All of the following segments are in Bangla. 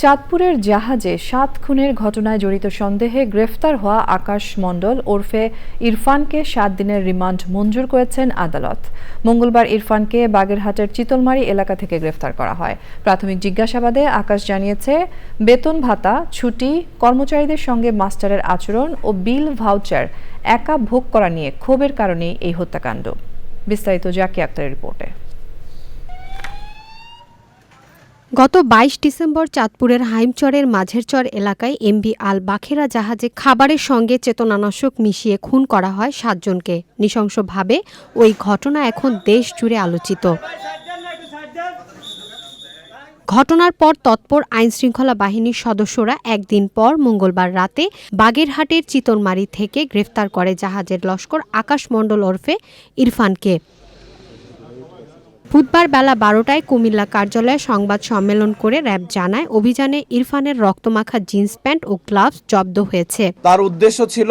চাঁদপুরের জাহাজে সাত খুনের ঘটনায় জড়িত সন্দেহে গ্রেফতার হওয়া আকাশ মণ্ডল ওরফে ইরফানকে সাত দিনের রিমান্ড মঞ্জুর করেছেন আদালত। মঙ্গলবার ইরফানকে বাগেরহাটের চিতলমারি এলাকা থেকে গ্রেফতার করা হয়। প্রাথমিক জিজ্ঞাসাবাদে আকাশ জানিয়েছে, বেতন ভাতা, ছুটি, কর্মচারীদের সঙ্গে মাস্টারের আচরণ ও বিল ভাউচার একা ভোগ করা নিয়ে ক্ষোভের কারণে এই হত্যাকাণ্ড। বিস্তারিত জাকি আক্তারের রিপোর্টে। গত বাইশ ডিসেম্বর চাঁদপুরের হাইমচরের মাঝেরচর এলাকায় এমবি আল বাখেরা জাহাজে খাবারের সঙ্গে চেতনানাশক মিশিয়ে খুন করা হয় সাতজনকে। নৃশংসভাবে ওই ঘটনা এখন দেশ জুড়ে আলোচিত। ঘটনার পর তৎপর আইনশৃঙ্খলা বাহিনীর সদস্যরা একদিন পর মঙ্গলবার রাতে বাগেরহাটের চিতলমারি থেকে গ্রেফতার করে জাহাজের লস্কর আকাশ মণ্ডল ওরফে ইরফানকে। বুধবার বেলা বারোটায় কুমিল্লা কার্যালয়ে সংবাদ সম্মেলন করে র্যাব জানায়, অভিযানে ইরফানের রক্তমাখা জিন্স প্যান্ট ও গ্লাভস জব্দ হয়েছে। তার উদ্দেশ্য ছিল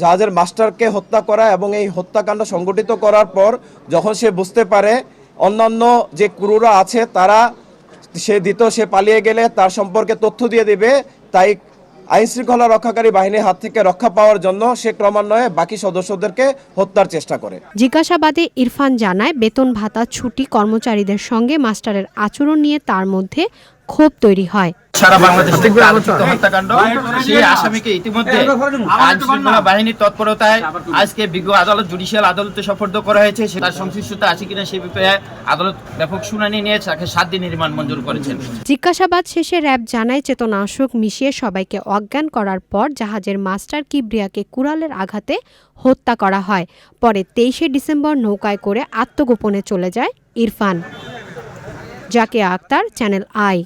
জাহাজের মাস্টারকে হত্যা করা এবং এই হত্যাকাণ্ড সংগঠিত করার পর যখন সে বুঝতে পারে অন্যান্য যে ক্রুরা আছে, তারা সে দিত, সে পালিয়ে গেলে তার সম্পর্কে তথ্য দিয়ে দিবে, তাই আইন শৃঙ্খলা রক্ষাকারী বাহিনীর হাত থেকে রক্ষা পাওয়ার জন্য সে ক্রমান্বয়ে বাকি সদস্যদেরকে হত্যার চেষ্টা করে। জিজ্ঞাসাবাদে ইরফান জানায়, বেতন ভাতা, ছুটি কর্মচারীদের সঙ্গে মাস্টারের আচরণ নিয়ে তার মধ্যে ক্ষোভ তৈরি হয়। সারা বাংলাদেশ থেকে আলোচিত হত্যাকাণ্ড। সেই আসামিকে ইতিমধ্যে আইন শৃঙ্খলা বাহিনীর তৎপরতায় আজকে বিজ্ঞ আদালত জুডিশিয়াল আদালতে সফর্দ করা হয়েছে। তার সংশ্লিষ্টতা আছে কিনা সে বিষয়ে আদালত ব্যাপক শুনানি নিয়ে তাকে সাত দিনের রিমান্ড মঞ্জুর করেছেন। জিজ্ঞাসাবাদ শেষে র্যাব জানায় চেতনাশক মিশিয়ে সবাইকে অজ্ঞান করার পর জাহাজের মাস্টার কিবরিয়াকে কুড়ালের আঘাতে হত্যা করা হয়। পরে তেইশে ডিসেম্বর নৌকায় করে আত্মগোপনে চলে যায় Irfan. Zakia Akter channel I.